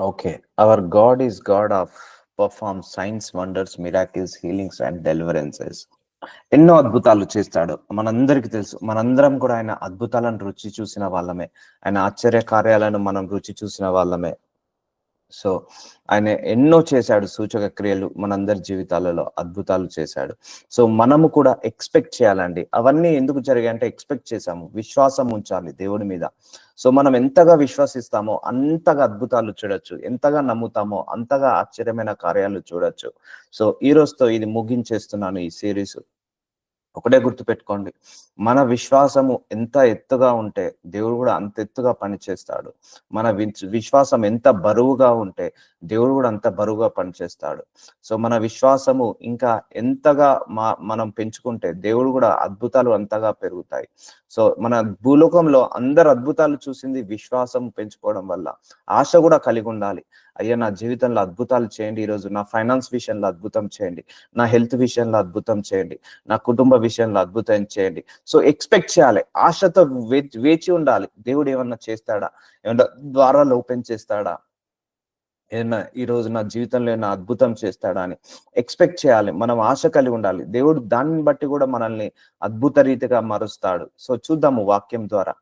Okay our God is God of perform signs wonders miracles healings and deliverances ఎన్నో అద్భుతాలు చేస్తాడు. మనందరికీ తెలుసు. మనందరం కూడా ఆయన అద్భుతాలను రుచి చూసిన వాళ్ళమే. ఆయన ఆశ్చర్య కార్యాలను మనం రుచి చూసిన వాళ్ళమే. సో ఆయన ఎన్నో చేశాడు సూచక క్రియలు మనందరి జీవితాలలో అద్భుతాలు చేశాడు. సో మనము కూడా ఎక్స్పెక్ట్ చేయాలండి. అవన్నీ ఎందుకు జరిగాయంటే ఎక్స్పెక్ట్ చేశాము. విశ్వాసం ఉంచాలి దేవుడి మీద. సో మనం ఎంతగా విశ్వసిస్తామో అంతగా అద్భుతాలు చూడొచ్చు. ఎంతగా నమ్ముతామో అంతగా ఆశ్చర్యమైన కార్యాలు చూడొచ్చు. సో ఈ రోజుతో ఇది ముగించేస్తున్నాను ఈ సిరీస్ ఒకటే గుర్తుపెట్టుకోండి. మన విశ్వాసము ఎంత ఎత్తుగా ఉంటే దేవుడు కూడా అంత ఎత్తుగా పనిచేస్తాడు. మన విశ్వాసం ఎంత బరువుగా ఉంటే దేవుడు కూడా అంత బరువుగా పనిచేస్తాడు. సో మన విశ్వాసము ఇంకా ఎంతగా మా మనం పెంచుకుంటే దేవుడు కూడా అద్భుతాలు అంతగా పెరుగుతాయి. సో మన భూలోకంలో అందరు అద్భుతాలు చూసింది విశ్వాసం పెంచుకోవడం వల్ల ఆశ కూడా కలిగి ఉండాలి అయ్యా నా జీవితంలో అద్భుతాలు చేయండి. ఈరోజు నా ఫైనాన్స్ విషయంలో అద్భుతం చేయండి. నా హెల్త్ విషయంలో అద్భుతం చేయండి. నా కుటుంబ విషయంలో అద్భుతం చేయండి. సో ఎక్స్పెక్ట్ చేయాలి. ఆశతో వేచి ఉండాలి. దేవుడు ఏమన్నా చేస్తాడా? ఏమన్నా ద్వారాలు ఓపెన్ చేస్తాడా? ఏదైనా ఈరోజు నా జీవితంలో ఏమైనా అద్భుతం చేస్తాడా అని ఎక్స్పెక్ట్ చేయాలి. మనం ఆశ కలిగి ఉండాలి. దేవుడు దాన్ని బట్టి కూడా మనల్ని అద్భుత రీతిగా మారుస్తాడు. సో చూద్దాము వాక్యం ద్వారా.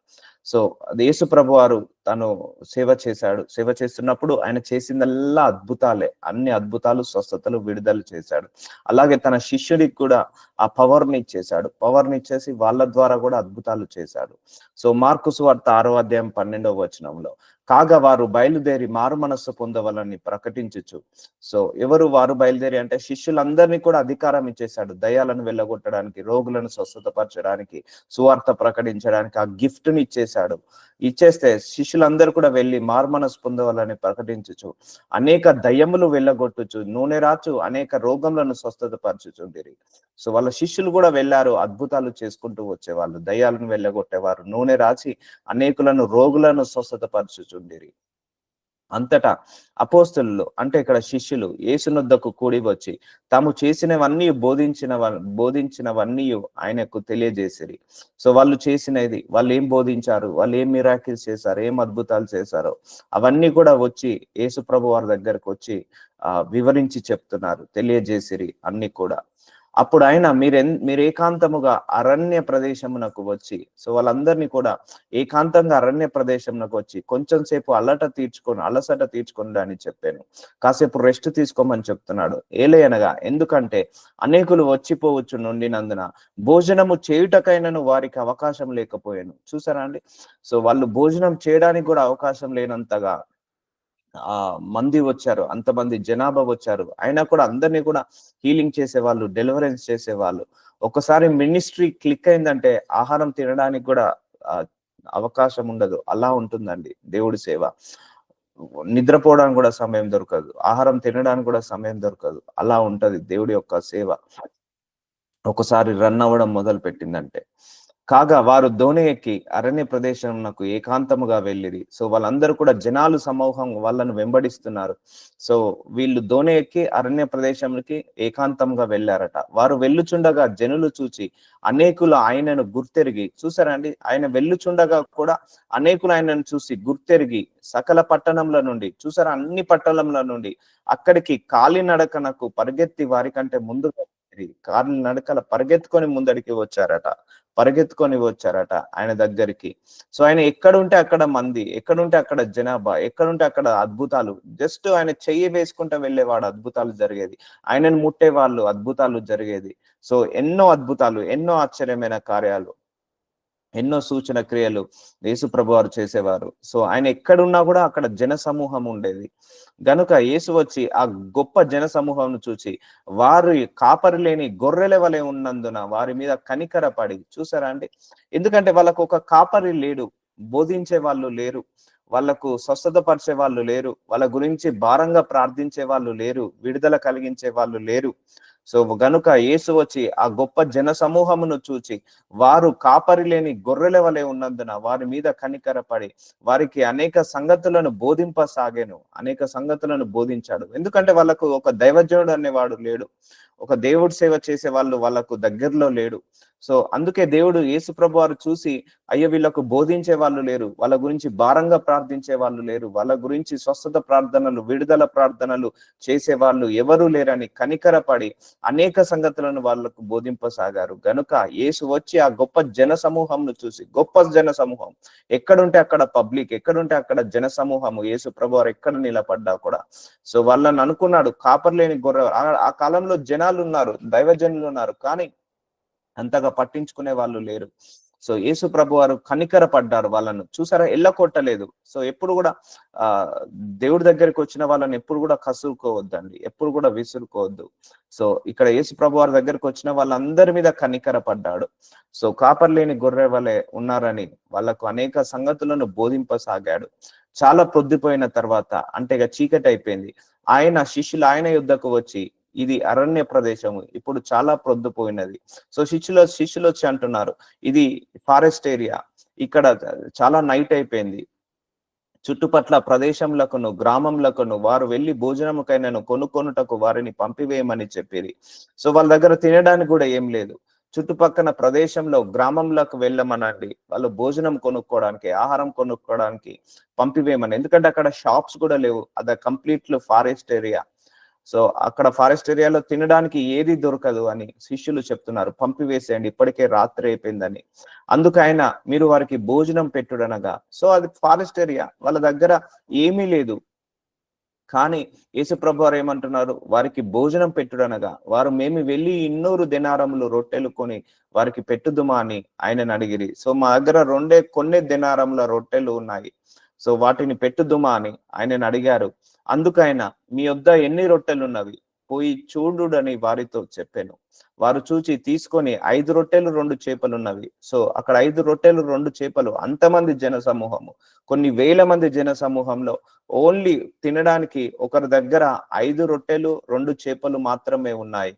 సో యేసు ప్రభు వారు తను సేవ చేశాడు. సేవ చేస్తున్నప్పుడు ఆయన చేసిందల్లా అద్భుతాలే. అన్ని అద్భుతాలు స్వస్థతలు విడుదల చేశాడు. అలాగే తన శిష్యుడికి కూడా ఆ పవర్ని ఇచ్చేశాడు. పవర్ని ఇచ్చేసి వాళ్ళ ద్వారా కూడా అద్భుతాలు చేశాడు. సో మార్కుసు వార్త ఆరో అధ్యాయం పన్నెండవ వచనంలో కాగా వారు బయలుదేరి మారు మనస్సు పొందవాలని ప్రకటించచ్చు సో ఎవరు వారు బయలుదేరి అంటే శిష్యులందరినీ కూడా అధికారం ఇచ్చేశాడు. దయాలను వెళ్ళగొట్టడానికి రోగులను స్వస్థతపరచడానికి సువార్త ప్రకటించడానికి ఆ గిఫ్ట్ని ఇచ్చేశాడు. ఇచ్చేస్తే శిష్యు శిష్యులందరూ కూడా వెళ్ళి మార్మనస్ పొందవాలని ప్రకటించుచు అనేక దయ్యములు వెళ్ళగొట్టుచు నూనె రాచు అనేక రోగములను స్వస్థతపరచుచుండిరి. సో వాళ్ళ శిష్యులు కూడా వెళ్ళారు అద్భుతాలు చేసుకుంటూ వచ్చేవాళ్ళు దయ్యాలను వెళ్ళగొట్టేవారు నూనె రాచి అనేకులను రోగులను స్వస్థతపరచుచుండిరి. అంతటా అపోస్తులు అంటే ఇక్కడ శిష్యులు ఏసునొద్దకు కూడి వచ్చి తాము చేసినవన్నీ బోధించిన బోధించినవన్నీ ఆయనకు తెలియజేసిరి. సో వాళ్ళు చేసినది వాళ్ళు ఏం బోధించారు వాళ్ళు ఏం మిరాకిల్స్ చేశారు ఏం అద్భుతాలు చేశారో అవన్నీ కూడా వచ్చి యేసు ప్రభు వారి దగ్గరకు వచ్చి ఆ వివరించి చెప్తున్నారు తెలియజేసిరి అన్ని కూడా. అప్పుడు ఆయన మీరు మీరు ఏకాంతముగా అరణ్య ప్రదేశమునకు వచ్చి సో వాళ్ళందరినీ కూడా ఏకాంతంగా అరణ్య ప్రదేశమునకు వచ్చి కొంచెం సేపు అల్లట తీర్చుకొని అలసట తీర్చుకోండి అని చెప్పాను. కాసేపు రెస్ట్ తీసుకోమని చెప్తున్నాడు. ఏలయనగా ఎందుకంటే అనేకులు వచ్చిపోవచ్చు నుండినందున భోజనము చేయుటకైనను వారికి అవకాశం లేకపోయాను. చూసారా అండి? సో వాళ్ళు భోజనం చేయడానికి కూడా అవకాశం లేనంతగా ఆ మంది వచ్చారు అంతమంది జనాభా వచ్చారు. అయినా కూడా అందరినీ కూడా హీలింగ్ చేసేవాళ్ళు డెలివరెన్స్ చేసేవాళ్ళు. ఒకసారి మినిస్ట్రీ క్లిక్ అయిందంటే ఆహారం తినడానికి కూడా అవకాశం ఉండదు. అలా ఉంటుందండి దేవుడి సేవ. నిద్రపోవడానికి కూడా సమయం దొరకదు. ఆహారం తినడానికి కూడా సమయం దొరకదు. అలా ఉంటది దేవుడి యొక్క సేవ. ఒకసారి రన్ అవ్వడం మొదలు పెట్టిందంటే కాగా వారు దోణి ఎక్కి అరణ్య ప్రదేశంకు ఏకాంతముగా వెళ్ళిరి. సో వాళ్ళందరూ కూడా జనాలు సమూహం వాళ్ళను వెంబడిస్తున్నారు. సో వీళ్ళు దోణి ఎక్కి అరణ్య ప్రదేశంకి ఏకాంతంగా వెళ్ళారట. వారు వెళ్ళుచుండగా జనులు చూచి అనేకులు ఆయనను గుర్తెరిగి చూసారండి ఆయన వెళ్ళుచుండగా కూడా అనేకులు ఆయనను చూసి గుర్తెరిగి సకల పట్టణంల నుండి చూసారా అన్ని పట్టణంల నుండి అక్కడికి కాలినడకనకు పరిగెత్తి వారికంటే ముందుగా కాలి నడకల పరిగెత్తుకొని ముందడికి వచ్చారట. పరిగెత్తుకొని వచ్చారట ఆయన దగ్గరికి. సో ఆయన ఎక్కడుంటే అక్కడ మంది ఎక్కడుంటే అక్కడ జనాభా ఎక్కడుంటే అక్కడ అద్భుతాలు జస్ట్ ఆయన చెయ్యి వేసుకుంటూ వెళ్ళేవాడు అద్భుతాలు జరిగేది. ఆయనను ముట్టే వాళ్ళు అద్భుతాలు జరిగేది. సో ఎన్నో అద్భుతాలు ఎన్నో ఆశ్చర్యమైన కార్యాలు. ఎన్నో సూచన క్రియలు యేసుప్రభు వారు చేసేవారు. సో ఆయన ఎక్కడున్నా కూడా అక్కడ జన సమూహం ఉండేది. గనుక యేసు వచ్చి ఆ గొప్ప జన సమూహం చూసి వారు కాపరి లేని గొర్రెల వలె ఉన్నందున వారి మీద కనికర పడి చూసారా అండి? ఎందుకంటే వాళ్ళకు ఒక కాపరి లేడు బోధించే వాళ్ళు లేరు వాళ్ళకు స్వస్థతపరిచే వాళ్ళు లేరు వాళ్ళ గురించి భారంగా ప్రార్థించే వాళ్ళు లేరు విడుదల కలిగించే వాళ్ళు లేరు. సో గనుక యేసు వచ్చి ఆ గొప్ప జన సమూహమును చూచి వారు కాపరి లేని గొర్రెల వలె ఉన్నందున వారి మీద కనికరపడి వారికి అనేక సంగతులను బోధింపసాగాను. అనేక సంగతులను బోధించాడు. ఎందుకంటే వాళ్ళకు ఒక దైవజనుడు అనేవాడు లేడు. ఒక దేవుడి సేవ చేసే వాళ్ళు వాళ్ళకు దగ్గరలో లేడు. సో అందుకే దేవుడు యేసు ప్రభు వారు చూసి అయ్యో వీళ్ళకు బోధించే వాళ్ళు లేరు వాళ్ళ గురించి భారంగా ప్రార్థించే వాళ్ళు లేరు వాళ్ళ గురించి స్వస్థత ప్రార్థనలు విడుదల ప్రార్థనలు చేసే వాళ్ళు ఎవరు లేరని కనికరపడి అనేక సంగతులను వాళ్ళకు బోధింపసాగారు. గనుక యేసు వచ్చి ఆ గొప్ప జన సమూహంను చూసి గొప్ప జన సమూహం ఎక్కడుంటే అక్కడ పబ్లిక్ ఎక్కడుంటే అక్కడ జన సమూహము యేసు ప్రభు వారు ఎక్కడ నిలబడ్డా కూడా. సో వాళ్ళని అనుకున్నాడు కాపర్లేని గొర్రె ఆ కాలంలో జనాలు ఉన్నారు దైవజనులు ఉన్నారు కానీ అంతగా పట్టించుకునే వాళ్ళు లేరు. సో యేసు ప్రభు వారు కనికర పడ్డారు వాళ్ళను. చూసారా? ఎల్ల కొట్టలేదు సో ఎప్పుడు కూడా ఆ దేవుడి దగ్గరికి వచ్చిన వాళ్ళని ఎప్పుడు కూడా కసురుకోవద్దండి. ఎప్పుడు కూడా విసురుకోవద్దు. సో ఇక్కడ యేసు ప్రభు వారి దగ్గరికి వచ్చిన వాళ్ళందరి మీద కనికర పడ్డాడు సో కాపర్లేని గొర్రె వలె ఉన్నారని వాళ్ళకు అనేక సంగతులను బోధింపసాగాడు. చాలా పొద్దుపోయిన తర్వాత అంటే ఇక చీకటి అయిపోయింది ఆయన శిష్యులు ఆయన యుద్ధకు వచ్చి ఇది అరణ్య ప్రదేశము. ఇప్పుడు చాలా ప్రొద్దుపోయినది. సో శిష్యులు శిష్యులు వచ్చి అంటున్నారు ఇది ఫారెస్ట్ ఏరియా. ఇక్కడ చాలా నైట్ అయిపోయింది. చుట్టుపట్ల ప్రదేశంలకును గ్రామంలకును వారు వెళ్ళి భోజనముకైనను కొనుక్కొనుటకు వారిని పంపివేయమని చెప్పిరి. సో వాళ్ళ దగ్గర తినడానికి కూడా ఏం లేదు. చుట్టుపక్కల ప్రదేశంలో గ్రామంలోకి వెళ్ళమనండి. వాళ్ళు భోజనం కొనుక్కోవడానికి ఆహారం కొనుక్కోవడానికి పంపివేయమని. ఎందుకంటే అక్కడ షాప్స్ కూడా లేవు. అది కంప్లీట్ ఫారెస్ట్ ఏరియా. సో అక్కడ ఫారెస్ట్ ఏరియాలో తినడానికి ఏది దొరకదు అని శిష్యులు చెప్తున్నారు. పంపివేసేయండి ఇప్పటికే రాత్రి అయిపోయిందని. అందుకు మీరు వారికి భోజనం పెట్టుడనగా. సో అది ఫారెస్ట్ ఏరియా వాళ్ళ దగ్గర ఏమీ లేదు. కానీ యేసుప్రభు వారు ఏమంటున్నారు? వారికి భోజనం పెట్టుడనగా. వారు మేము వెళ్ళి ఇన్నూరు దినారములు రొట్టెలు కొని వారికి పెట్టుదుమా అని ఆయనను అడిగిరి. సో మా దగ్గర రెండే కొన్ని దినారముల రొట్టెలు ఉన్నాయి. సో వాటిని పెట్టుదుమా అని ఆయనను అడిగారు. అందుకు ఆయన మీ వద్ద ఎన్ని రొట్టెలు ఉన్నవి పోయి చూడుడని వారితో చెప్పాను. వారు చూచి తీసుకొని ఐదు రొట్టెలు రెండు చేపలున్నవి. సో అక్కడ ఐదు రొట్టెలు రెండు చేపలు అంతమంది జన సమూహము కొన్ని వేల మంది జన సమూహంలో ఓన్లీ తినడానికి ఒకరి దగ్గర ఐదు రొట్టెలు రెండు చేపలు మాత్రమే ఉన్నాయి.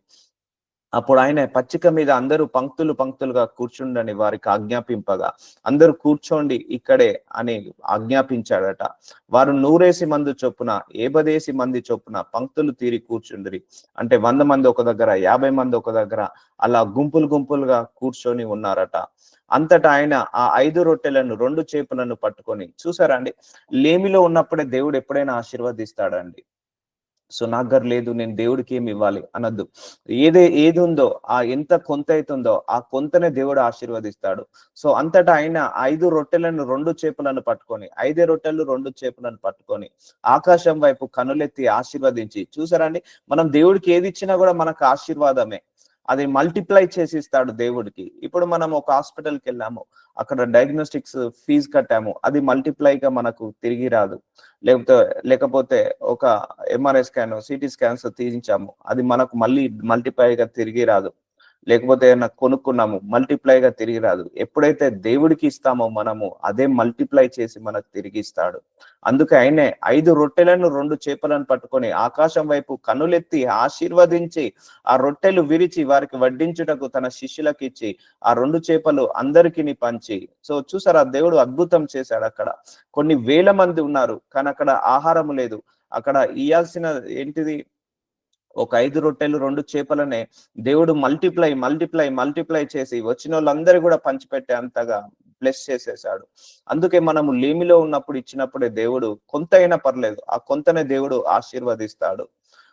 అప్పుడు ఆయన పచ్చిక మీద అందరూ పంక్తులు పంక్తులుగా కూర్చుండని వారికి ఆజ్ఞాపింపగా అందరూ కూర్చోండి ఇక్కడే అని ఆజ్ఞాపించాడట. వారు నూరేసి మంది చొప్పున ఏబదేసి మంది చొప్పున పంక్తులు తీరి కూర్చుండ్రి. అంటే వంద మంది ఒక దగ్గర యాభై మంది ఒక దగ్గర అలా గుంపులు గుంపులుగా కూర్చొని ఉన్నారట. అంతటా ఆయన ఆ ఐదు రొట్టెలను రెండు చేపలను పట్టుకొని చూసారా అండి? లేమిలో ఉన్నప్పుడే దేవుడు ఎప్పుడైనా ఆశీర్వదిస్తాడండి సో నా గారు లేదు నేను దేవుడికి ఏమి ఇవ్వాలి అనొద్దు. ఏదే ఏది ఉందో ఆ ఎంత కొంత అవుతుందో ఆ కొంతనే దేవుడు ఆశీర్వదిస్తాడు. సో అంతటా ఆయన ఐదు రొట్టెలను రెండు చేపలను పట్టుకొని ఐదే రొట్టెలు రెండు చేపలను పట్టుకొని ఆకాశం వైపు కనులెత్తి ఆశీర్వదించి చూసారండి మనం దేవుడికి ఏది ఇచ్చినా కూడా మనకు ఆశీర్వాదమే. అది మల్టిప్లై చేసి ఇస్తాడు దేవుడికి. ఇప్పుడు మనం ఒక హాస్పిటల్కి వెళ్ళాము. అక్కడ డయాగ్నోస్టిక్స్ ఫీజు కట్టాము. అది మల్టిప్లైగా మనకు తిరిగి రాదు. లేకపోతే లేకపోతే ఒక ఎంఆర్ఐ స్కాన్ సిటీ స్కాన్స్ తీయించాము. అది మనకు మళ్ళీ మల్టిప్లైగా తిరిగి రాదు. లేకపోతే ఏదైనా కొనుక్కున్నాము మల్టిప్లైగా తిరిగి రాదు. ఎప్పుడైతే దేవుడికి ఇస్తామో మనము అదే మల్టిప్లై చేసి మనకు తిరిగి ఇస్తాడు. అందుకే ఆయనే ఐదు రొట్టెలను రెండు చేపలను పట్టుకొని ఆకాశం వైపు కనులెత్తి ఆశీర్వదించి ఆ రొట్టెలు విరిచి వారికి వడ్డించుటకు తన శిష్యులకు ఇచ్చి ఆ రెండు చేపలు అందరికీ పంచి. సో చూసారా? దేవుడు అద్భుతం చేశాడు అక్కడ. కొన్ని వేల మంది ఉన్నారు కానీ అక్కడ ఆహారం లేదు. అక్కడ ఇయ్యాల్సిన ఏంటిది? ఒక ఐదు రొట్టెలు రెండు చేపలనే దేవుడు మల్టిప్లై మల్టిప్లై మల్టిప్లై చేసి వచ్చిన వాళ్ళందరూ కూడా పంచిపెట్టే అంతగా బ్లెస్ చేసేసాడు. అందుకే మనము లేమిలో ఉన్నప్పుడు ఇచ్చినప్పుడే దేవుడు కొంత అయినా పర్లేదు ఆ కొంతనే దేవుడు ఆశీర్వదిస్తాడు.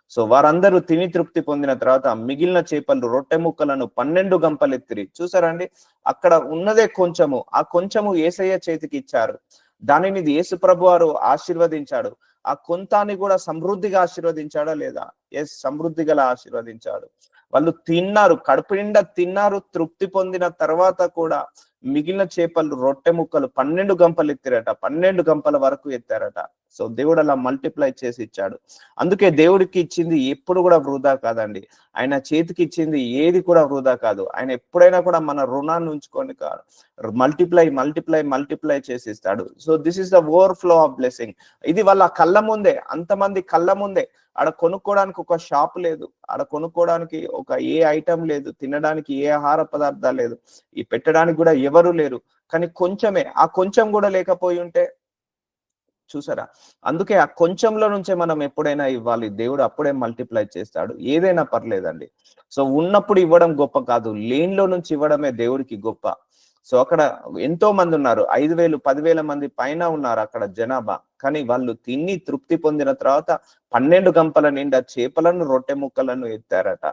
సో వారందరూ తిని తృప్తి పొందిన తర్వాత మిగిలిన చేపలు రొట్టె ముక్కలను పన్నెండు గంపలెత్తిరి. చూసారండి అక్కడ ఉన్నదే కొంచెము ఆ కొంచెము ఏసయ్య చేతికి ఇచ్చారు. దానిని యేసు ప్రభు వారు ఆశీర్వదించాడు. ఆ కొంతాన్ని కూడా సమృద్ధిగా ఆశీర్వదించాడా లేదా? ఎస్ సమృద్ధి గల ఆశీర్వదించాడు. వాళ్ళు తిన్నారు కడుపు నిండా తిన్నారు తృప్తి పొందిన తర్వాత కూడా మిగిలిన చేపలు రొట్టె ముక్కలు పన్నెండు గంపలు ఎత్తారట పన్నెండు గంపల వరకు ఎత్తారట. సో దేవుడు అలా మల్టిప్లై చేసి ఇచ్చాడు. అందుకే దేవుడికి ఇచ్చింది ఎప్పుడు కూడా వృధా కాదండి. ఆయన చేతికి ఇచ్చింది ఏది కూడా వృధా కాదు. ఆయన ఎప్పుడైనా కూడా మన రుణాన్ని ఉంచుకొని కాదు మల్టిప్లై మల్టిప్లై మల్టిప్లై చేసి ఇస్తాడు. So this is the overflow of blessing ఇది వాళ్ళ కళ్ళ ముందే అంతమంది కళ్ళ ముందే. ఆడ కొనుక్కోవడానికి ఒక షాప్ లేదు. ఆడ కొనుక్కోవడానికి ఒక ఏ ఐటమ్ లేదు. తినడానికి ఏ ఆహార పదార్థాలు లేదు. ఈ పెట్టడానికి కూడా ఎవరూ లేరు. కానీ కొంచెమే ఆ కొంచెం కూడా లేకపోయి ఉంటే చూసారా? అందుకే ఆ కొంచెంలో నుంచే మనం ఎప్పుడైనా ఇవ్వాలి. దేవుడు అప్పుడే మల్టిప్లై చేస్తాడు. ఏదైనా పర్లేదండి. సో ఉన్నప్పుడు ఇవ్వడం గొప్ప కాదు. లేన్లో నుంచి ఇవ్వడమే దేవుడికి గొప్ప. సో అక్కడ ఎంతో మంది ఉన్నారు. ఐదు వేలు పదివేల మంది పైన ఉన్నారు అక్కడ జనాభా. కానీ వాళ్ళు తిని తృప్తి పొందిన తర్వాత పన్నెండు గంపల నిండా చేపలను రొట్టె ముక్కలను ఎత్తారట.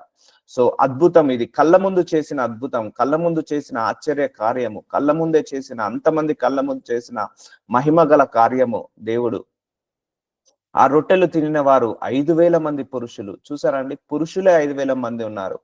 సో అద్భుతం ఇది. కళ్ళ ముందు చేసిన అద్భుతం కళ్ళ ముందు చేసిన ఆశ్చర్య కార్యము కళ్ళ ముందే చేసిన అంతమంది కళ్ళ ముందు చేసిన మహిమ గల కార్యము దేవుడు. ఆ రొట్టెలు తినిన వారు ఐదు వేల మంది పురుషులు. చూసారండి పురుషులే ఐదు వేల మంది ఉన్నారు.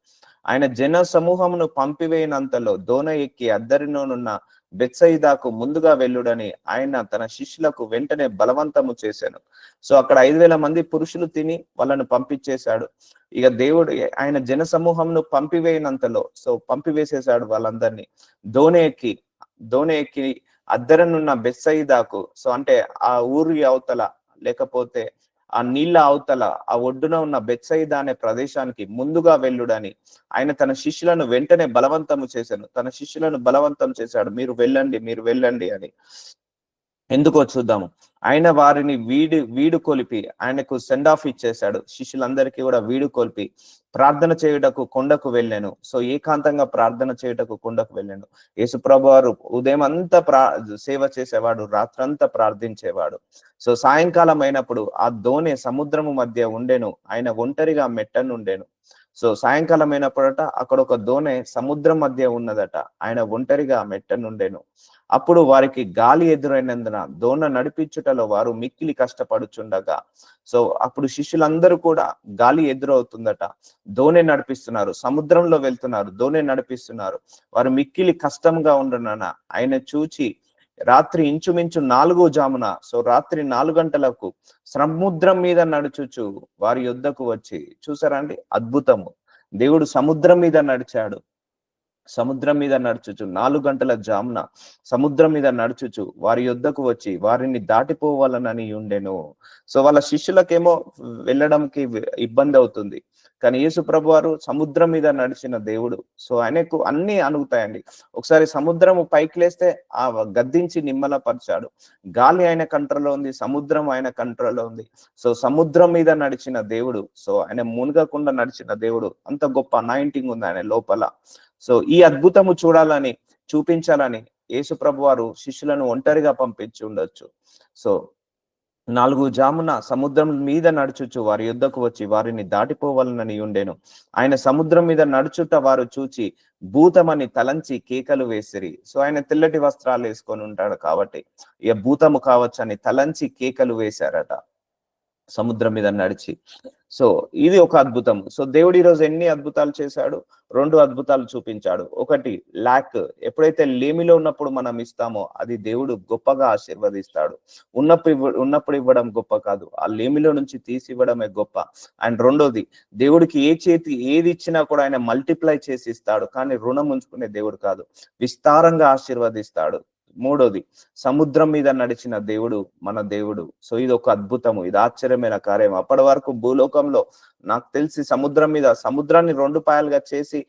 ఆయన జన సమూహమును పంపివేయనంతలో దోన ఎక్కి అద్దరిలోనున్న బెత్సయిదాకు ముందుగా వెళ్ళుడని ఆయన తన శిష్యులకు వెంటనే బలవంతము చేశాను. సో అక్కడ ఐదు వేల మంది పురుషులు తిని వాళ్ళను పంపించేశాడు. ఇక దేవుడు ఆయన జన సమూహంను పంపివేయనంతలో సో పంపివేసేశాడు వాళ్ళందరినీ. దోణి ఎక్కి దోణి ఎక్కి అద్దరనున్న బెత్సయిదాకు సో అంటే ఆ ఊరి అవతల లేకపోతే ఆ నీళ్ళ అవతల ఆ ఒడ్డున ఉన్న బెత్సైద అనే ప్రదేశానికి ముందుగా వెళ్ళుడని ఆయన తన శిష్యులను వెంటనే బలవంతము చేశాను. తన శిష్యులను బలవంతం చేశాడు. మీరు వెళ్ళండి మీరు వెళ్ళండి అని. ఎందుకో చూద్దాము. ఆయన వారిని వీడు వీడు కొలిపి ఆయనకు సెండ్ ఆఫ్ ఇచ్చేశాడు. శిష్యులందరికీ కూడా వీడు కొలిపి ప్రార్థన చేయుటకు కొండకు వెళ్ళాను. సో ఏకాంతంగా ప్రార్థన చేయుటకు కొండకు వెళ్ళాను. యేసుప్రభు వారు ఉదయం అంతా ప్రా సేవ చేసేవాడు రాత్రంతా ప్రార్థించేవాడు. సో సాయంకాలం అయినప్పుడు ఆ దోణి సముద్రము మధ్య ఉండెను. ఆయన ఒంటరిగా మెట్టనుండెను సో సాయంకాలం అయినప్పుడట అక్కడ ఒక దోణె సముద్రం మధ్య ఉన్నదట. ఆయన ఒంటరిగా మెట్టనుండెను అప్పుడు వారికి గాలి ఎదురైనందున దోణ నడిపించుటలో వారు మిక్కిలి కష్టపడుచుండగా సో అప్పుడు శిష్యులందరూ కూడా గాలి ఎదురవుతుందట. దోణి నడిపిస్తున్నారు సముద్రంలో వెళ్తున్నారు దోణి నడిపిస్తున్నారు. వారు మిక్కిలి కష్టంగా ఉండనన ఆయన చూచి రాత్రి ఇంచుమించు నాలుగో జామున సో రాత్రి నాలుగు గంటలకు సముద్రం మీద నడుచుచు వారి యొద్దకు వచ్చి చూసారా అండి? అద్భుతము. దేవుడు సముద్రం మీద నడిచాడు. సముద్రం మీద నడుచుచు నాలుగు గంటల జామున సముద్రం మీద నడుచుచు వారి యొద్దకు వచ్చి వారిని దాటిపోవాలనని ఉండెను. సో వాళ్ళ శిష్యులకేమో వెళ్ళడానికి ఇబ్బంది అవుతుంది. కానీ యేసు ప్రభు వారు సముద్రం మీద నడిచిన దేవుడు. సో ఆయనకు అన్ని అనుగుతాయండి ఒకసారి సముద్రము పైకి లేస్తే ఆ గద్దించి నిమ్మలపరిచాడు. గాలి ఆయన కంట్రోల్లో ఉంది సముద్రం ఆయన కంట్రోల్లో ఉంది. సో సముద్రం మీద నడిచిన దేవుడు సో ఆయన మునగకుండా నడిచిన దేవుడు. అంత గొప్ప అనాయింటింగ్ ఉంది ఆయన లోపల. సో ఈ అద్భుతము చూడాలని చూపించాలని యేసుప్రభు వారు శిష్యులను ఒంటరిగా పంపించి ఉండొచ్చు. సో నాలుగు జామున సముద్రం మీద నడుచుచు వారి యుద్ధకు వచ్చి వారిని దాటిపోవాలనని ఉండెను. ఆయన సముద్రం మీద నడుచుట వారు చూచి భూతమని తలంచి కేకలు వేసిరి. సో ఆయన తెల్లటి వస్త్రాలు వేసుకొని ఉంటాడు కాబట్టి. ఇక భూతము కావచ్చు అని తలంచి కేకలు వేశారట. సముద్రం మీద నడిచి. సో ఇది ఒక అద్భుతం. సో దేవుడు ఈరోజు ఎన్ని అద్భుతాలు చేశాడు? రెండు అద్భుతాలు చూపించాడు. ఒకటి లాక్ ఎప్పుడైతే లేమిలో ఉన్నప్పుడు మనం ఇస్తామో అది దేవుడు గొప్పగా ఆశీర్వదిస్తాడు. ఉన్నప్పుడు ఉన్నప్పుడు ఇవ్వడం గొప్ప కాదు. ఆ లేమిలో నుంచి తీసి ఇవ్వడమే గొప్ప. అండ్ రెండోది దేవుడికి ఏ చేతి ఏది ఇచ్చినా కూడా ఆయన మల్టిప్లై చేసి ఇస్తాడు. కానీ రుణం ఉంచుకునే దేవుడు కాదు. విస్తారంగా ఆశీర్వదిస్తాడు. మూడోది సముద్రం మీద నడిచిన దేవుడు మన దేవుడు. సో ఇది ఒక అద్భుతము ఇది ఆశ్చర్యమైన కార్యం అప్పటి వరకు భూలోకంలో నాకు తెలిసి సముద్రం మీద సముద్రాన్ని రెండు పాయలుగా చేసి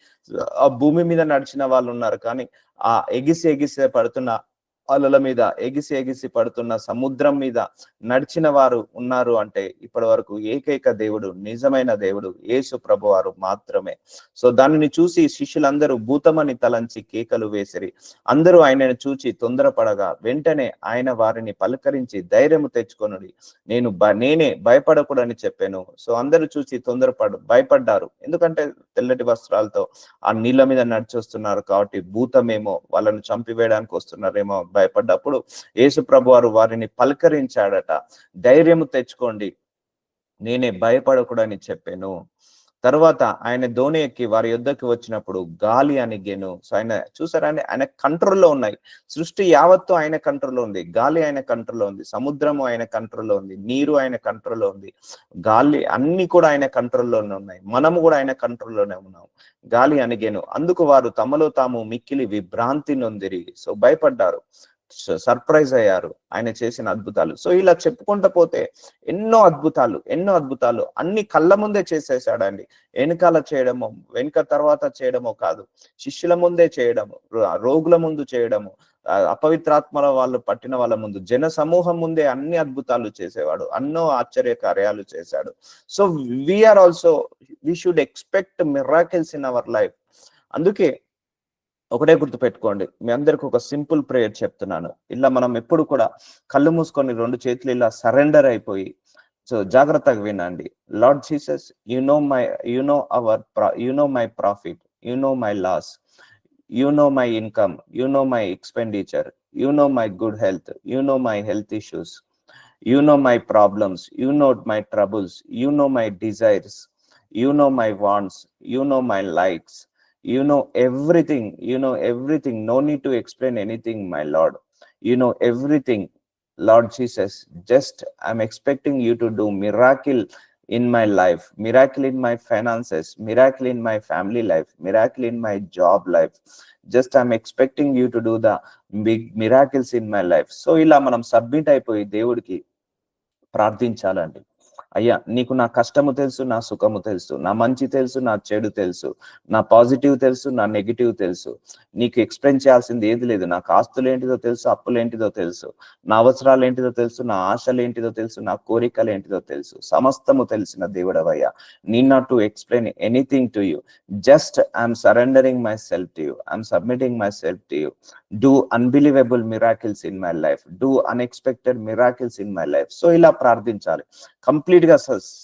ఆ భూమి మీద నడిచిన వాళ్ళు ఉన్నారు కానీ ఆ ఎగిసి ఎగిసి పడుతున్న అలల మీద ఎగిసి ఎగిసి పడుతున్న సముద్రం మీద నడిచిన వారు ఉన్నారు అంటే ఇప్పటి వరకు ఏకైక దేవుడు నిజమైన దేవుడు యేసు ప్రభు వారు మాత్రమే. సో దానిని చూసి శిష్యులందరూ భూతమని తలంచి కేకలు వేసిరి. అందరూ ఆయనను చూచి తొందరపడగా వెంటనే ఆయన వారిని పలకరించి ధైర్యము తెచ్చుకొనుడి. నేను బ నేనే భయపడకూడని చెప్పాను. సో అందరూ చూసి తొందరపడు భయపడ్డారు. ఎందుకంటే తెల్లటి వస్త్రాలతో ఆ నీళ్ళ మీద నడిచొస్తున్నారు కాబట్టి భూతమేమో వాళ్ళను చంపివేయడానికి వస్తున్నారేమో భయపడ్డప్పుడు యేసుప్రభు వారు వారిని పలకరించాడట ధైర్యము తెచ్చుకోండి నేనే భయపడకూడని చెప్పాను. తర్వాత ఆయన ధోని ఎక్కి వారి యుద్ధకి వచ్చినప్పుడు గాలి అనిగెను సో ఆయన చూసారా ఆయన కంట్రోల్లో ఉన్నాయి. సృష్టి యావత్తు ఆయన కంట్రోల్లో ఉంది. గాలి ఆయన కంట్రోల్లో ఉంది. సముద్రము ఆయన కంట్రోల్లో ఉంది. నీరు ఆయన కంట్రోల్లో ఉంది. గాలి అన్ని కూడా ఆయన కంట్రోల్లోనే ఉన్నాయి. మనము కూడా ఆయన కంట్రోల్లోనే ఉన్నాము గాలి అనిగెను అందుకు వారు తమలో తాము మిక్కిలి విభ్రాంతి నొందిరి. సో భయపడ్డారు. సర్ప్రైజ్ అయ్యారు. ఆయన చేసిన అద్భుతాలు. సో ఇలా చెప్పుకుంటూ పోతే ఎన్నో అద్భుతాలు ఎన్నో అద్భుతాలు. అన్ని కళ్ళ ముందే చేసేసాడండి. వెనకాల చేయడము వెనుక తర్వాత చేయడమో కాదు. శిష్యుల ముందే చేయడము రోగుల ముందు చేయడము అపవిత్రాత్మల వాళ్ళు పట్టిన వాళ్ళ ముందు జన సమూహం ముందే అన్ని అద్భుతాలు చేసేవాడు. అన్నో ఆశ్చర్య కార్యాలు చేశాడు. So we are also we should expect miracles in our life అందుకే ఒకటే గుర్తు పెట్టుకోండి మీ అందరికి ఒక సింపుల్ ప్రేయర్ చెప్తున్నాను ఇలా మనం ఎప్పుడు కూడా కళ్ళు మూసుకొని రెండు చేతులు ఇలా సరెండర్ అయిపోయి సో జాగ్రత్తగా వినండి Lord Jesus you know my you know our you know my profit you know my loss you know my income you know my expenditure you know my good health you know my health issues you know my problems you know my troubles you know my desires you know my wants you know my likes you know everything you know everything no need to explain anything my Lord you know everything Lord Jesus just I'm expecting you to do miracle in my life miracle in my finances miracle in my family life miracle in my job life just I'm expecting you to do the big miracles in my life so ఇలా మనం submit అయిపోయి దేవుడికి ప్రార్థించాలండి. అయ్యా నీకు నా కష్టము తెలుసు నా సుఖము తెలుసు నా మంచి తెలుసు నా చెడు తెలుసు నా పాజిటివ్ తెలుసు నా నెగిటివ్ తెలుసు. నీకు ఎక్స్ప్లెయిన్ చేయాల్సింది ఏది లేదు. నాకు ఆస్తులు ఏంటిదో తెలుసు అప్పులు ఏంటిదో తెలుసు నా అవసరాలు ఏంటిదో తెలుసు నా ఆశలు ఏంటిదో తెలుసు నా కోరికలు ఏంటిదో తెలుసు. సమస్తము తెలిసిన దేవుడవయ్యా. Need not to explain anything to you just I'm surrendering myself to you I'm submitting myself to you do unbelievable miracles in my life do unexpected miracles in my life so ఇలా ప్రార్థించాలి. కంప్లీట్గా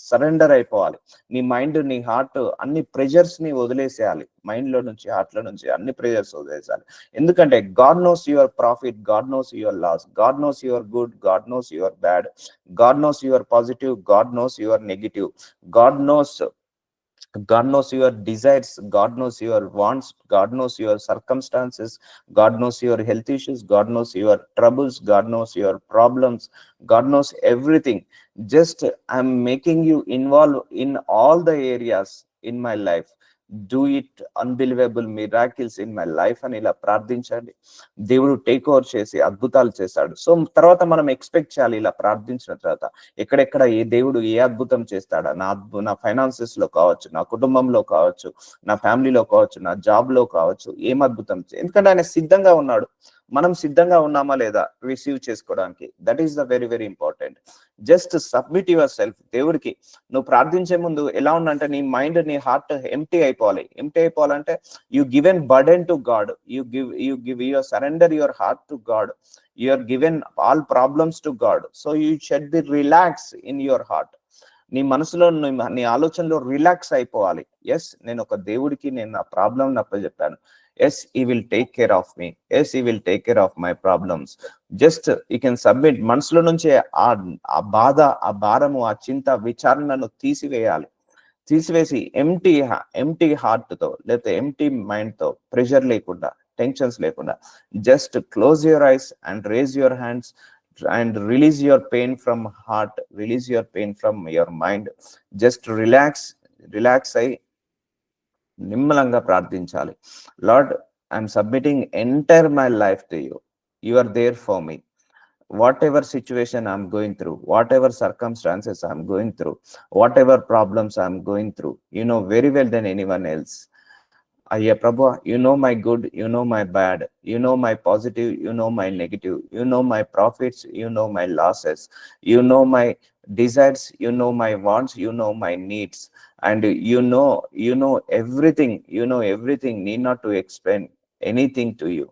surrender అయిపోవాలి. నీ mind నీ heart అన్ని ప్రెజర్స్ని వదిలేసేయాలి. మైండ్లో నుంచి హార్ట్లో నుంచి అన్ని ప్రెజర్స్ వదిలేసేయాలి. ఎందుకంటే God knows your profit God knows your loss God knows your good God knows your bad God knows your positive God knows your negative God knows God knows your desires, God knows your wants, God knows your circumstances, God knows your health issues, God knows your troubles, God knows your problems, God knows everything. Just I'm making you involved in all the areas in my life. Do it unbelievable miracles in my life అని ఇలా ప్రార్థించండి. దేవుడు take over చేసి అద్భుతాలు చేస్తాడు. So తర్వాత మనం expect చేయాలి ఇలా ప్రార్థించిన తర్వాత ఎక్కడెక్కడ ఏ దేవుడు ఏ అద్భుతం చేస్తాడా? నా అద్భు నా ఫైనాన్సెస్లో కావచ్చు నా కుటుంబంలో కావచ్చు నా ఫ్యామిలీలో కావచ్చు నా జాబ్లో కావచ్చు ఏం అద్భుతం ఎందుకంటే ఆయన సిద్ధంగా ఉన్నాడు. మనం సిద్ధంగా ఉన్నామా లేదా? రిసీవ్ చేసుకోవడానికి. That is the very very important just submit yourself. దేవుడికి నువ్వు ప్రార్థించే ముందు ఎలా ఉందంటే నీ మైండ్ నీ హార్ట్ ఎంటీ అయిపోవాలి. Empty అయిపోవాలంటే you given burden to God you give you give your surrender your heart to God you are given all problems to God so you should be relax in your heart నీ మనసులో నీ- ఆలోచనలో relax అయిపోవాలి. Yes నేను ఒక దేవుడికి నేను నా ప్రాబ్లం నప్పచెప్పాను yes he will take care of me yes he will take care of my problems just he can submit మనసులో నుంచే ఆ ఆ బాధ ఆ భారము ఆ చింత విచారణను తీసివేయాలి. తీసివేసి ఎంటీ ఎంటీ హార్ట్తో లేకపోతే ఎంటీ మైండ్తో ప్రెషర్ లేకుండా టెన్షన్స్ లేకుండా just close your eyes and raise your hands and release your pain from heart release your pain from your mind just relax relax అయి నిమ్మలంగా ప్రార్థించాలి Lord I'm submitting entire my life to you you are there for me whatever situation i'm going through whatever circumstances i'm going through whatever problems i'm going through you know very well than anyone else Ayya Prabhu, you know my good, you know my bad, you know my positive, you know my negative, you know my profits, you know my losses, you know my desires, you know my wants, you know my needs, and you know, you know everything, you know everything, need not to explain anything to you.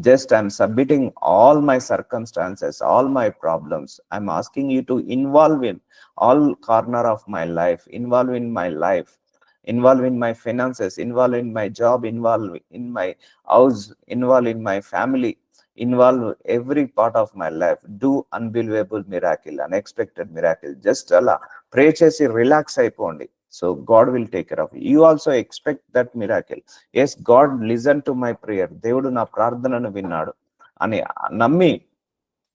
Just I'm submitting all my circumstances, all my problems. I'm asking you to involve in all corner of my life, involve in my life involve in my finances, involve in my job, involve in my house, involve in my family, involve every part of my life. Do unbelievable miracle, unexpected miracle. Just అలా pray చేసి relax అయిపోండి so God will care of you. You also expect that miracle yes God listen to my prayer. దేవుడు నా ప్రార్థనను విన్నాడు అని నమ్మి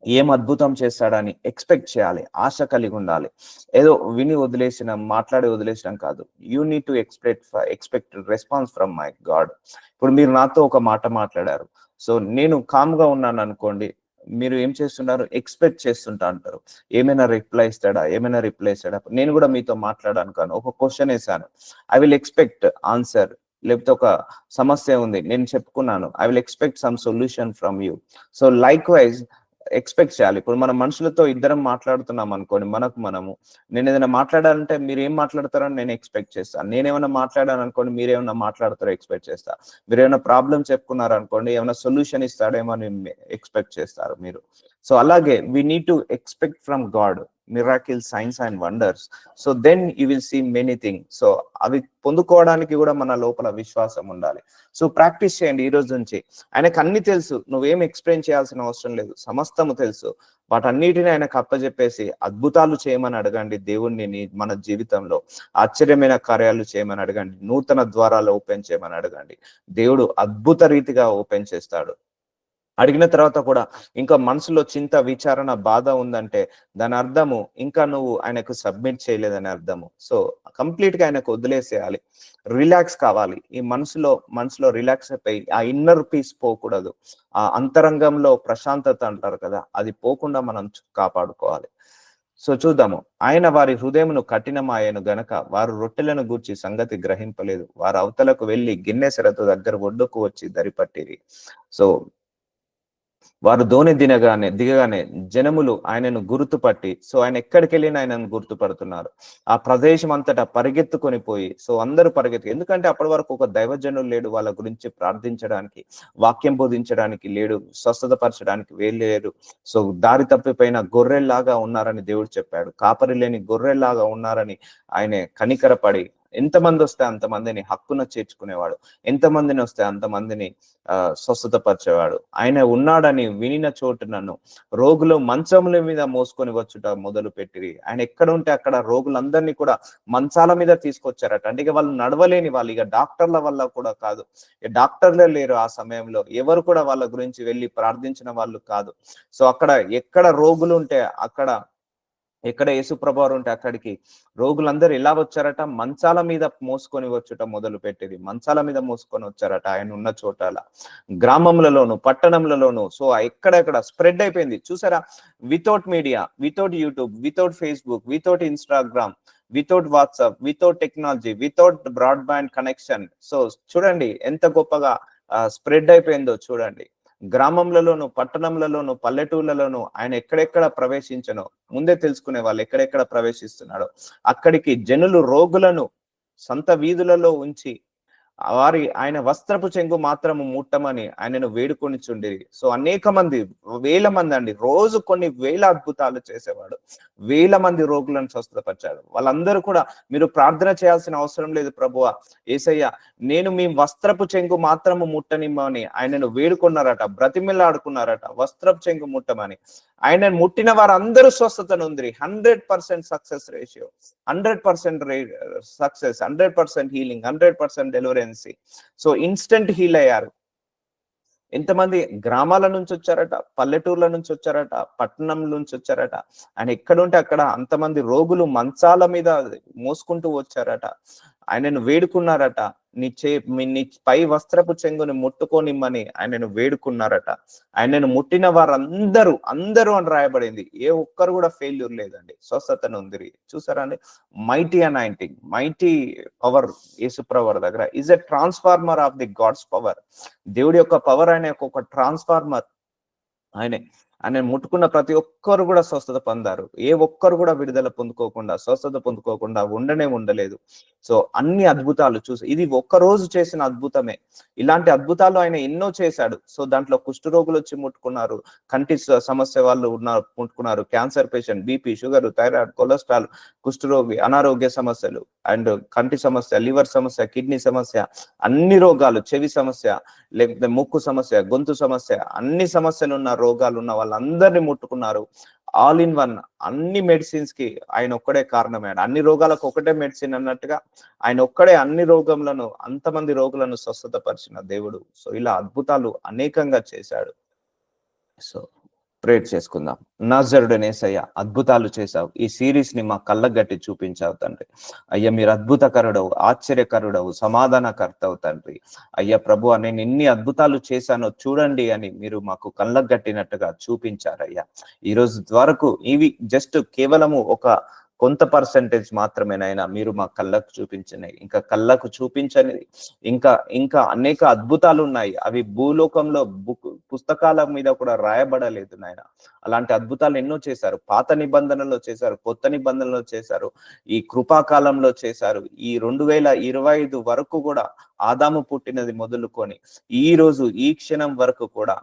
ఏం అద్భుతం చేస్తాడని ఎక్స్పెక్ట్ చేయాలి. ఆశ కలిగి ఉండాలి. ఏదో విని వదిలేసిన మాట్లాడి వదిలేసినాం కాదు. You need to expect expect response from my God ఇప్పుడు మీరు నాతో ఒక మాట మాట్లాడారు. సో నేను కామ్గా ఉన్నాను అనుకోండి మీరు ఏం చేస్తున్నారు? ఎక్స్పెక్ట్ చేస్తుంటా అంటారు. ఏమైనా రిప్లై ఇస్తాడా? ఏమైనా రిప్లై ఇస్తాడా? నేను కూడా మీతో మాట్లాడాను ఒక క్వశ్చన్ వేసాను ఐ విల్ ఎక్స్పెక్ట్ ఆన్సర్ లేకపోతే ఒక సమస్య ఉంది. నేను చెప్పుకున్నాను. I will expect some solution from you so likewise expect చేయాలి. ఇప్పుడు మన మనుషులతో ఇద్దరం మాట్లాడుతున్నాం అనుకోండి మనకు మనము. నేను ఏదైనా మాట్లాడాలంటే మీరు ఏం మాట్లాడతారని నేను ఎక్స్పెక్ట్ చేస్తాను నేనేమైనా మాట్లాడాను అనుకోండి మీరు ఏమైనా మాట్లాడతారో ఎక్స్పెక్ట్ చేస్తా. మీరు ఏమైనా ప్రాబ్లం చెప్పుకున్నారు అనుకోండి ఏమైనా సొల్యూషన్ ఇస్తాడేమో అని ఎక్స్పెక్ట్ చేస్తారు మీరు. సో అలాగే we need to expect from God miracle signs and wonders so then you will see many thing so అవి పొందుకోవడానికి కూడా మన లోపల విశ్వాసం ఉండాలి. సో ప్రాక్టీస్ చేయండి ఈ రోజు నుంచి. ఆయనకు అన్ని తెలుసు. నువ్వేం ఎక్స్ప్లెయిన్ చేయాల్సిన అవసరం లేదు. సమస్తము తెలుసు. వాటన్నిటిని ఆయనకు అప్పజెప్పేసి అద్భుతాలు చేయమని అడగండి దేవుణ్ణి నీ- మన జీవితంలో. ఆశ్చర్యమైన కార్యాలు చేయమని అడగండి. నూతన ద్వారాలు ఓపెన్ చేయమని అడగండి. దేవుడు అద్భుత రీతిగా ఓపెన్ చేస్తాడు. అడిగిన తర్వాత కూడా ఇంకా మనసులో చింత విచారణ బాధ ఉందంటే దాని అర్థము ఇంకా నువ్వు ఆయనకు సబ్మిట్ చేయలేదని అర్థము. సో కంప్లీట్గా ఆయనకు వదిలేసేయాలి. రిలాక్స్ కావాలి. ఈ మనసులో మనసులో రిలాక్స్ అయిపోయి ఆ ఇన్నర్ పీస్ పోకూడదు. ఆ అంతరంగంలో ప్రశాంతత అంటారు కదా అది పోకుండా మనం కాపాడుకోవాలి. సో చూద్దాము. ఆయన వారి హృదయమును కఠినమాయను గనక వారు రొట్టెలను గూర్చి సంగతి గ్రహింపలేదు. వారు అవతలకు వెళ్ళి గిన్నె సెరతో దగ్గర ఒడ్డుకు వచ్చి దరిపట్టిరి సో వారు ధోని దినగానే దిగగానే జనములు ఆయనను గుర్తుపట్టి సో ఆయన ఎక్కడికి వెళ్ళినా ఆయనను గుర్తుపడుతున్నారు. ఆ ప్రదేశం అంతటా పరిగెత్తుకొని పోయి సో అందరూ పరిగెత్తు ఎందుకంటే అప్పటి వరకు ఒక దైవజనులు లేడు వాళ్ళ గురించి ప్రార్థించడానికి వాక్యం బోధించడానికి లేడు స్వస్థత పరచడానికి వేలేరు సో దారి తప్పిపోయిన గొర్రెల్లాగా ఉన్నారని దేవుడు చెప్పాడు. కాపరి లేని గొర్రెల్లాగా ఉన్నారని ఆయన కనికరపడి ఎంతమంది వస్తే అంతమందిని హక్కున చేర్చుకునేవాడు. ఎంతమందిని వస్తే అంతమందిని ఆ స్వస్థత పరిచేవాడు ఆయన ఉన్నాడని వినిన చోటు నన్ను రోగులు మంచముల మీద మోసుకొని వచ్చుట మొదలు పెట్టిరి ఆయన ఎక్కడ ఉంటే అక్కడ రోగులందరినీ కూడా మంచాల మీద తీసుకొచ్చారట. అంటే ఇక వాళ్ళు నడవలేని వాళ్ళు. ఇక డాక్టర్ల వల్ల కూడా కాదు. ఇక డాక్టర్లే లేరు ఆ సమయంలో. ఎవరు కూడా వాళ్ళ గురించి వెళ్ళి ప్రార్థించిన వాళ్ళు కాదు. సో అక్కడ ఎక్కడ రోగులు ఉంటే అక్కడ ఎక్కడ యేసుప్రభావారు ఉంటే అక్కడికి. రోగులందరూ ఎలా వచ్చారట? మంచాల మీద మోసుకొని వచ్చుట మొదలు పెట్టింది మంచాల మీద మోసుకొని వచ్చారట ఆయన ఉన్న చోటల. గ్రామములలోను పట్టణములలోను. సో ఎక్కడెక్కడ? స్ప్రెడ్ అయిపోయింది. చూసారా? Without media without YouTube without Facebook without Instagram without WhatsApp without technology without broadband connection. So చూడండి ఎంత గొప్పగా స్ప్రెడ్ అయిపోయిందో చూడండి. గ్రామంలలోను పట్టణంలలోను పల్లెటూర్లలోను ఆయన ఎక్కడెక్కడ ప్రవేశించనో ముందే తెలుసుకునే వాళ్ళు ఎక్కడెక్కడ ప్రవేశిస్తున్నాడో అక్కడికి జనులు రోగులను సంత వీధులలో ఉంచి వారి ఆయన వస్త్రపు చెంగు మాత్రము ముట్టమని ఆయనను వేడుకొని చుండిరి సో అనేక మంది వేల మంది అండి. రోజు కొన్ని వేల అద్భుతాలు చేసేవాడు. వేల మంది రోగులను స్వస్థపరిచాడు. వాళ్ళందరూ కూడా మీరు ప్రార్థన చేయాల్సిన అవసరం లేదు ప్రభువ. ఏసయ్య నేను మీ వస్త్రపు చెంగు మాత్రము ముట్టనిమ్మని ఆయనను వేడుకున్నారట బ్రతిమిల్లాడుకున్నారట వస్త్రపు చెంగు ముట్టమని. ఆయన ముట్టిన వారందరూ స్వస్థత ఉంది hundred percent success ratio. Hundred percent success hundred percent healing hundred percent deliverance. So instant heal అయ్యారు. ఎంతమంది గ్రామాల నుంచి వచ్చారట పల్లెటూర్ల నుంచి వచ్చారట పట్టణం నుంచి వచ్చారట ఆయన ఎక్కడుంటే అక్కడ అంతమంది రోగులు మంచాల మీద మోసుకుంటూ వచ్చారట. ఆయనను వేడుకున్నారట. నీ చే నీ పై వస్త్రపు చెంగుని ముట్టుకోనిమ్మని ఆయనను వేడుకున్నారట. ఆయనను ముట్టిన వారందరూ అందరూ అని రాయబడింది. ఏ ఒక్కరు కూడా ఫెయిల్యూర్ లేదండి. స్వస్థతను ఉంది చూసారా అండి? మైటీ అనాయింటింగ్ మైటీ పవర్ యేసుప్రవర్ దగ్గర. Is a transformer of the God's power దేవుడి యొక్క పవర్ అనే ఒక ట్రాన్స్ఫార్మర్ ఆయనే. ఆయన ముట్టుకున్న ప్రతి ఒక్కరు కూడా స్వస్థత పొందారు. ఏ ఒక్కరు కూడా విడుదల పొందుకోకుండా స్వస్థత పొందుకోకుండా ఉండనే ఉండలేదు. సో అన్ని అద్భుతాలు చూసి ఇది ఒక్క రోజు చేసిన అద్భుతమే. ఇలాంటి అద్భుతాలు ఆయన ఎన్నో చేశాడు. సో దాంట్లో కుష్ఠరోగులు వచ్చి ముట్టుకున్నారు కంటి సమస్య వాళ్ళు ఉన్నారు ముట్టుకున్నారు cancer patient BP sugar thyroid cholesterol కుష్ఠరోగి అనారోగ్య సమస్యలు అండ్ కంటి సమస్య లివర్ సమస్య కిడ్నీ సమస్య అన్ని రోగాలు చెవి సమస్య లేకపోతే ముక్కు సమస్య గొంతు సమస్య అన్ని సమస్యలు ఉన్న రోగాలు ఉన్న వాళ్ళందరినీ ముట్టుకున్నారు. ఆల్ ఇన్ వన్ అన్ని మెడిసిన్స్కి ఆయన ఒక్కడే కారణమైన అన్ని రోగాలకు ఒకటే మెడిసిన్ అన్నట్టుగా ఆయన ఒక్కడే అన్ని రోగములను అంతమంది రోగులను స్వస్థతపరిచిన దేవుడు. సో ఇలా అద్భుతాలు అనేకంగా చేశాడు. సో ప్రేర్ చేసుకుందాం. నజరుడనేసయ్య అద్భుతాలు చేశావు. ఈ సిరీస్ని మా కళ్ళగట్టి చూపించావు తండ్రి. అయ్యా మీరు అద్భుతకరుడవు ఆశ్చర్యకరుడవు సమాధానకర్తవు తండ్రి. అయ్యా ప్రభు నేను ఎన్ని అద్భుతాలు చేశానో చూడండి అని మీరు మాకు కళ్ళగట్టినట్టుగా చూపించారయ్యా. ఈ రోజు వరకు ఇవి జస్ట్ కేవలము ఒక కొంత పర్సంటేజ్ మాత్రమేనైనా మీరు మా కళ్ళకు చూపించినాయి ఇంకా కళ్ళకు చూపించనిది ఇంకా ఇంకా అనేక అద్భుతాలు ఉన్నాయి అవి భూలోకంలో బుక్ పుస్తకాల మీద కూడా రాయబడలేదు నాయన. అలాంటి అద్భుతాలు ఎన్నో చేశారు. పాత నిబంధనలో చేశారు. కొత్త నిబంధనలో చేశారు. ఈ కృపాకాలంలో చేశారు. ఈ రెండు వేల ఇరవై ఐదు వరకు కూడా ఆదాము పుట్టినది మొదలుకొని ఈ రోజు ఈ క్షణం వరకు కూడా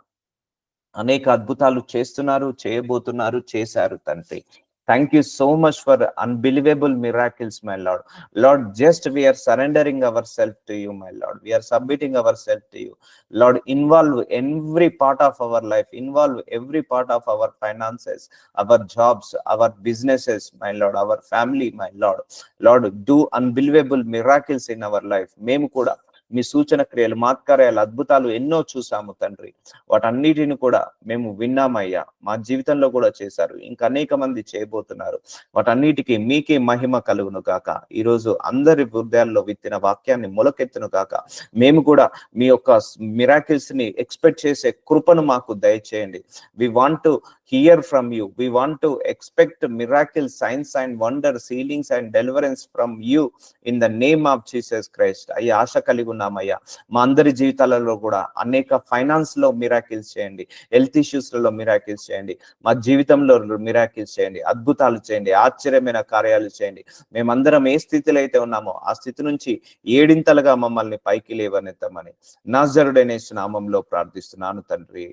అనేక అద్భుతాలు చేస్తున్నారు చేయబోతున్నారు చేశారు తండ్రి. Thank you so much for unbelievable miracles, my Lord. Lord, just we are surrendering ourselves to you, my Lord. We are submitting ourselves to you. Lord, involve every part of our life, involve every part of our finances, our jobs, our businesses, my Lord, our family, my Lord. Lord, do unbelievable miracles in our life. మేము కూడా మీ సూచన క్రియలు మాత్కార్యాలు అద్భుతాలు ఎన్నో చూసాము తండ్రి. వాటన్నిటిని కూడా మేము విన్నామయ్యా. మా జీవితంలో కూడా చేశారు. ఇంకా అనేక మంది చేయబోతున్నారు. వాటన్నిటికీ మీకే మహిమ కలుగును కాక ఈరోజు అందరి హృదయాల్లో విత్తిన వాక్యాన్ని మొలకెత్తును కాక మేము కూడా మీ యొక్క మిరాకిల్స్ని ఎక్స్పెక్ట్ చేసే కృపను మాకు దయచేయండి. We want to hear from you. We want to expect miracle signs and wonders healings, and deliverance from you in the name of Jesus Christ అయ్యా ఆశ కలిగి ఉన్నామయ్యా మా అందరి జీవితాలలో కూడా అనేక ఫైనాన్స్లో మిరాకిల్స్ చేయండి. హెల్త్ ఇష్యూస్లలో మిరాకిల్స్ చేయండి. మా జీవితంలో మిరాకిల్స్ చేయండి. అద్భుతాలు చేయండి. ఆశ్చర్యమైన కార్యాలు చేయండి. మేమందరం ఏ స్థితిలో అయితే ఉన్నామో ఆ స్థితి నుంచి ఏడింతలుగా మమ్మల్ని పైకి లేవనెత్తమని. నాజరుడనే నామంలో ప్రార్థిస్తున్నాను తండ్రి.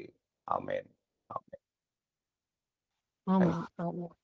ఆమె 妈妈，等我。